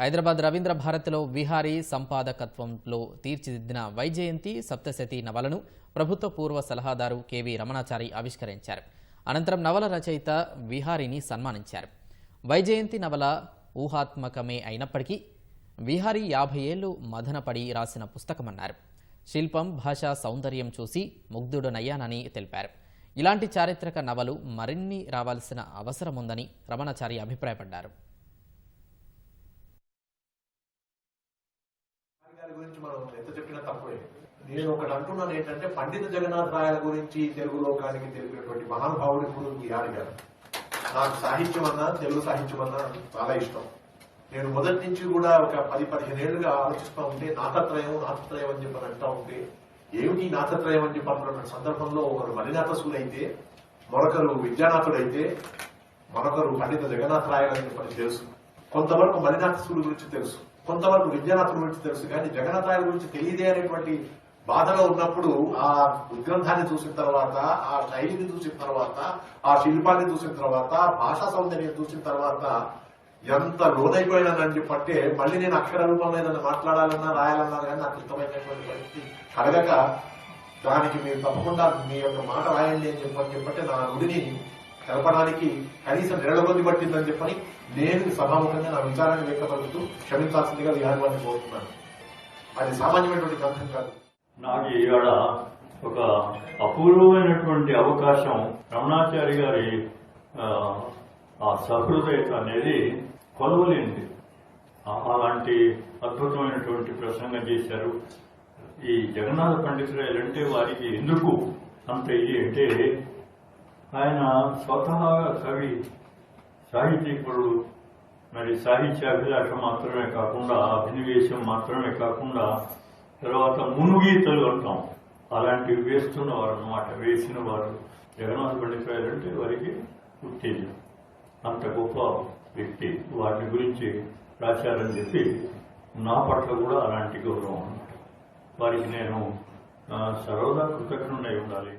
హైదరాబాద్ రవీంద్ర భారతిలో విహారీ సంపాదకత్వంలో తీర్చిదిద్దిన వైజయంతి సప్తశతి నవలను ప్రభుత్వ పూర్వ సలహాదారు కెవి రమణాచారి ఆవిష్కరించారు. అనంతరం నవల రచయిత విహారీని సన్మానించారు. వైజయంతి నవల ఊహాత్మకమే అయినప్పటికీ విహారీ యాభై ఏళ్ళు మదనపడి రాసిన పుస్తకమన్నారు. శిల్పం భాషా సౌందర్యం చూసి ముగ్ధుడనయ్యానని తెలిపారు. ఇలాంటి చారిత్రక నవలు మరిన్ని రావాల్సిన అవసరం ఉందని రమణాచారి అభిప్రాయపడ్డారు. రాయల గురించి మనం ఎంత చెప్పినా తక్కువే. నేను ఒకటి అంటున్నాను ఏంటంటే పండిత జగన్నాథ్ రాయల గురించి తెలుగు లోకానికి తెలిపినటువంటి మహానుభావుడు ఇప్పుడు బిహారీ గారు నాకు సాహిత్యం అన్నా తెలుగు సాహిత్యం అన్నా చాలా ఇష్టం. నేను మొదటి నుంచి కూడా ఒక పది పదిహేను ఏళ్ళుగా ఆలోచిస్తూ ఉంటే నాతత్రయం నాతత్రయం అని చెప్పని అంటూ ఉంటే ఏమిటి నాతత్రయం అని చెప్పి సందర్భంలో ఒకరు మలినాథసుడైతే మరొకరు విద్యానాథుడైతే మరొకరు పండిత జగన్నాథ్ రాయలు అని చెప్పని తెలుసు. కొంతవరకు మలినాథసుడు గురించి తెలుసు. కొంతవరకు విద్యానాథుడి గురించి తెలుసు కానీ జగన్నాథ్ రాయల గురించి తెలియదే అనేటువంటి బాధలో ఉన్నప్పుడు ఆ ఉద్గ్రంథాన్ని చూసిన తర్వాత ఆ శైలిని చూసిన తర్వాత ఆ శిల్పాన్ని చూసిన తర్వాత భాషా సౌందర్యం చూసిన తర్వాత ఎంత లోనైపోయినానని చెప్పంటే మళ్ళీ నేను అక్షర రూపంలో ఏదైనా మాట్లాడాలన్నా రాయాలన్నా కానీ నాకు ఇష్టమైనటువంటి పరిస్థితి కలగక దానికి మీరు తప్పకుండా మీ యొక్క మాట రాయండి అని చెప్పని చెప్పంటే నా నుడిని తెలపడానికి కనీసం నెల కొద్ది పట్టిందని చెప్పని నేను సభాముఖంగా నా విచారాన్ని వ్యక్తపరుస్తూ క్షమించాల్సిందిగా విహారవాన్ని కోరుతున్నాను. అది సామాన్యమైనటువంటి గ్రంథం కాదు. నాకు ఈవేళ ఒక అపూర్వమైనటువంటి అవకాశం రమణాచారి గారి ఆ, సహృదయత అనేది కొలవలేనిది. అలాంటి అద్భుతమైనటువంటి ప్రసంగం చేశారు. ఈ జగన్నాథ పండితురాయలు అంటే వారికి ఎందుకు అంత ఇది అంటే ఆయన స్వతహాగా కవి సాహితీకుడు మరి సాహిత్యాభిలాష మాత్రమే కాకుండా అభినవేశం మాత్రమే కాకుండా తర్వాత మునుగీతలు అంటాం. అలాంటివి వేస్తున్నవారు అన్నమాట. వేసిన వారు జగన్నాథ పండితురాయలు అంటే వారికి ఉత్తేజం. అంత గొప్ప వ్యక్తి. వాటి గురించి రాశారని చెప్పి నా పట్ల కూడా అలాంటి గౌరవం అన్నమాట. వారికి నేను సర్వదా కృతజ్ఞుడై ఉండాలి.